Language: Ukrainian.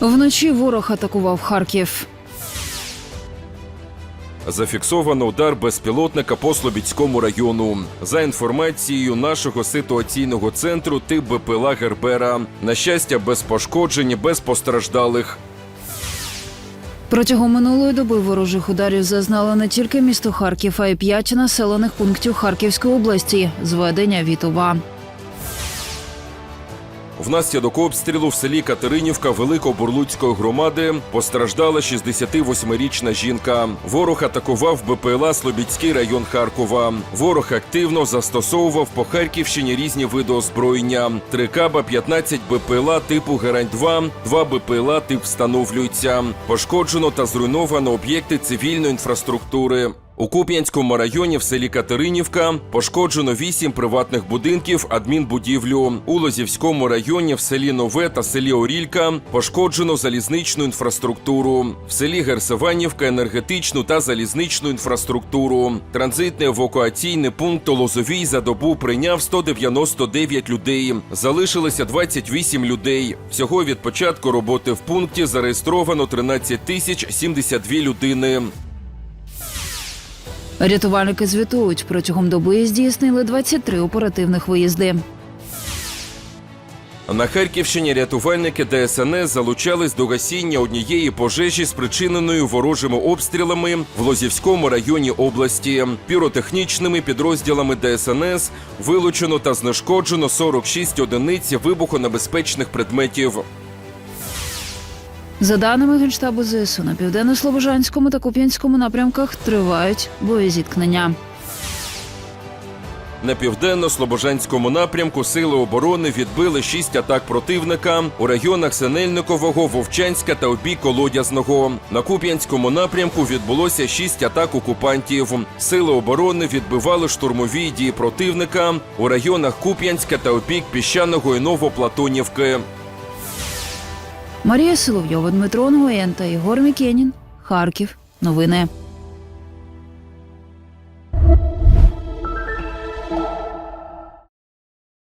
Вночі ворог атакував Харків. Зафіксовано удар безпілотника по Слобідському району. За інформацією нашого ситуаційного центру, тип БПЛА Гербера. На щастя, без пошкоджень, без постраждалих. Протягом минулої доби ворожих ударів зазнало не тільки місто Харків, а й п'ять населених пунктів Харківської області. Зведення Вітова. Внаслідок обстрілу в селі Катеринівка Великобурлуцької громади постраждала 68-річна жінка. Ворог атакував БПЛА Слобідський район Харкова. Ворог активно застосовував по Харківщині різні види озброєння: 3 каба, 15 БПЛА типу Герань-2, 2 БПЛА тип встановлюється. Пошкоджено та зруйновано об'єкти цивільної інфраструктури. У Куп'янському районі в селі Катеринівка пошкоджено вісім приватних будинків, адмінбудівлю. У Лозівському районі в селі Нове та селі Орілька пошкоджено залізничну інфраструктуру. В селі Герсиванівка енергетичну та залізничну інфраструктуру. Транзитний евакуаційний пункт Лозовій за добу прийняв 199 людей. Залишилося 28 людей. Всього від початку роботи в пункті зареєстровано 13 тисяч 72 людини. Рятувальники звітують, протягом доби здійснили 23 оперативних виїзди. На Харківщині рятувальники ДСНС залучались до гасіння однієї пожежі, спричиненої ворожими обстрілами в Лозівському районі області. Піротехнічними підрозділами ДСНС вилучено та знешкоджено 46 одиниць вибухонебезпечних предметів. За даними Генштабу ЗСУ, на південно-слобожанському та Куп'янському напрямках тривають боєзіткнення. На південно-слобожанському напрямку сили оборони відбили шість атак противника у районах Синельникового, Вовчанська та обій Колодязного. На Куп'янському напрямку відбулося шість атак окупантів. Сили оборони відбивали штурмові дії противника у районах Куп'янська та опік Піщаного і Новоплатонівки. Марія Соловйова, Дмитро Нгоєн Ігор Мікенін. Харків. Новини.